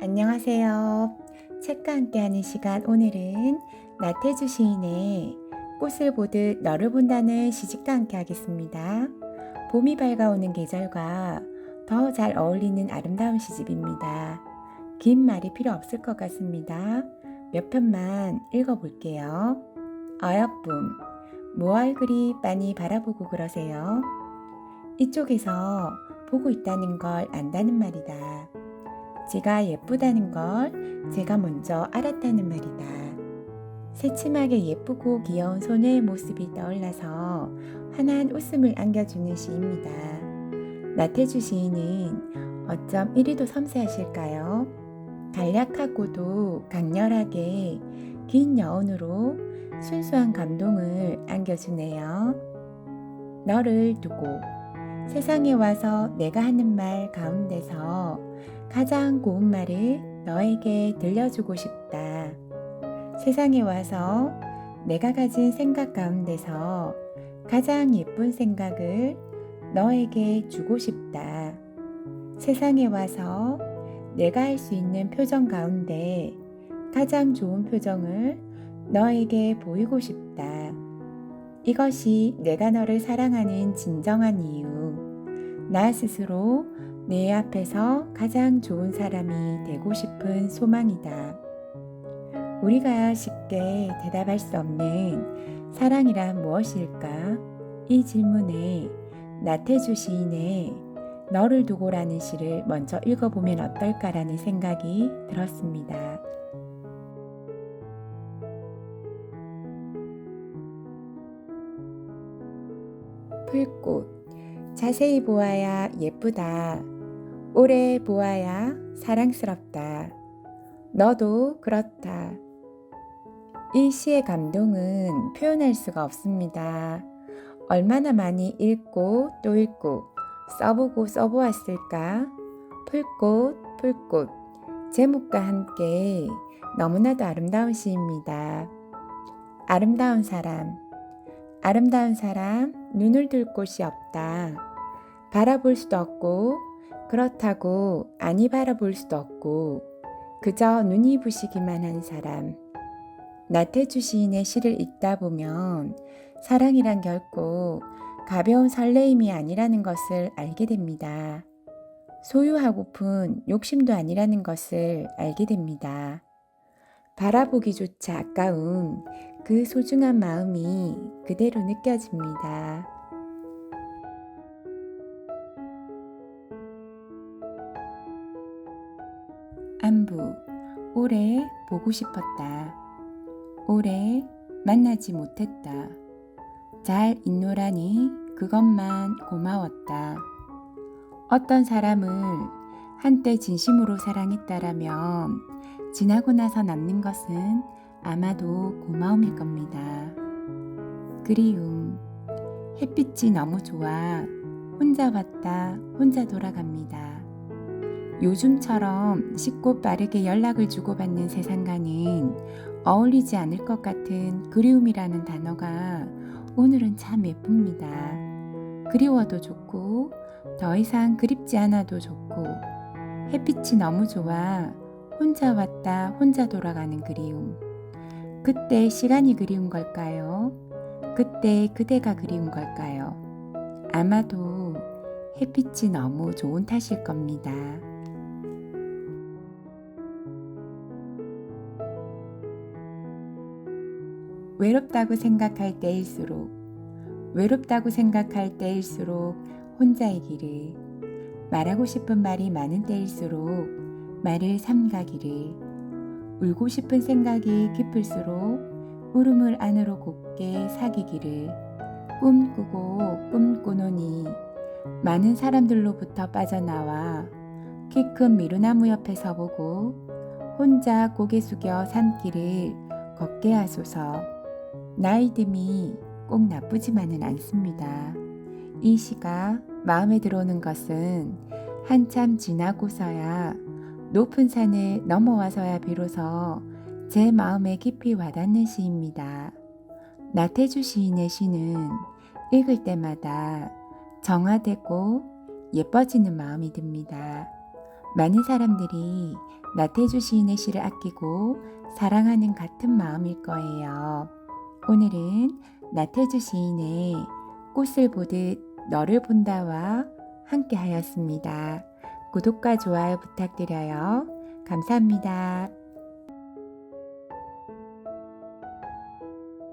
안녕하세요. 책과 함께하는 시간 오늘은 나태주 시인의 꽃을 보듯 너를 본다는 시집과 함께 하겠습니다. 봄이 밝아오는 계절과 더 잘 어울리는 아름다운 시집입니다. 긴 말이 필요 없을 것 같습니다. 몇 편만 읽어볼게요. 어여쁨, 뭘 그리 빤히 바라보고 그러세요? 이쪽에서 보고 있다는 걸 안다는 말이다. 제가 예쁘다는 걸 제가 먼저 알았다는 말이다. 새침하게 예쁘고 귀여운 소녀의 모습이 떠올라서 환한 웃음을 안겨주는 시입니다. 나태주 시인은 어쩜 이리도 섬세하실까요? 간략하고도 강렬하게 긴 여운으로 순수한 감동을 안겨주네요. 너를 두고 세상에 와서 내가 하는 말 가운데서 가장 고운 말을 너에게 들려주고 싶다. 세상에 와서 내가 가진 생각 가운데서 가장 예쁜 생각을 너에게 주고 싶다. 세상에 와서 내가 할 수 있는 표정 가운데 가장 좋은 표정을 너에게 보이고 싶다. 이것이 내가 너를 사랑하는 진정한 이유. 나 스스로 내 앞에서 가장 좋은 사람이 되고 싶은 소망이다. 우리가 쉽게 대답할 수 없는 사랑이란 무엇일까? 이 질문에 나태주 시인의 너를 두고라는 시를 먼저 읽어보면 어떨까라는 생각이 들었습니다. 풀꽃 자세히 보아야 예쁘다. 오래 보아야 사랑스럽다. 너도 그렇다. 이 시의 감동은 표현할 수가 없습니다. 얼마나 많이 읽고 또 읽고 써보고 써보았을까? 풀꽃, 풀꽃. 제목과 함께 너무나도 아름다운 시입니다. 아름다운 사람. 아름다운 사람, 눈을 들 곳이 없다. 바라볼 수도 없고, 그렇다고 아니 바라볼 수도 없고, 그저 눈이 부시기만 한 사람. 나태주 시인의 시를 읽다 보면 사랑이란 결코 가벼운 설레임이 아니라는 것을 알게 됩니다. 소유하고픈 욕심도 아니라는 것을 알게 됩니다. 바라보기조차 아까운 그 소중한 마음이 그대로 느껴집니다. 안부, 오래 보고 싶었다. 오래 만나지 못했다. 잘 있노라니 그것만 고마웠다. 어떤 사람을 한때 진심으로 사랑했다라면 지나고 나서 남는 것은 아마도 고마움일 겁니다. 그리움. 햇빛이 너무 좋아. 혼자 왔다, 혼자 돌아갑니다. 요즘처럼 쉽고 빠르게 연락을 주고받는 세상과는 어울리지 않을 것 같은 그리움이라는 단어가 오늘은 참 예쁩니다. 그리워도 좋고, 더 이상 그립지 않아도 좋고, 햇빛이 너무 좋아. 혼자 왔다, 혼자 돌아가는 그리움. 그때 시간이 그리운 걸까요? 그때 그대가 그리운 걸까요? 아마도 햇빛이 너무 좋은 탓일 겁니다. 외롭다고 생각할 때일수록, 외롭다고 생각할 때일수록 혼자의 길을, 말하고 싶은 말이 많은 때일수록 말을 삼가기를, 울고 싶은 생각이 깊을수록 울음을 안으로 곱게 사귀기를, 꿈꾸고 꿈꾸노니 많은 사람들로부터 빠져나와 키 큰 미루나무 옆에 서 보고 혼자 고개 숙여 산길을 걷게 하소서. 나이 듦이 꼭 나쁘지만은 않습니다. 이 시가 마음에 들어오는 것은 한참 지나고서야 높은 산을 넘어와서야 비로소 제 마음에 깊이 와닿는 시입니다. 나태주 시인의 시는 읽을 때마다 정화되고 예뻐지는 마음이 듭니다. 많은 사람들이 나태주 시인의 시를 아끼고 사랑하는 같은 마음일 거예요. 오늘은 나태주 시인의 꽃을 보듯 너를 본다와 함께 하였습니다. 구독과 좋아요 부탁드려요. 감사합니다.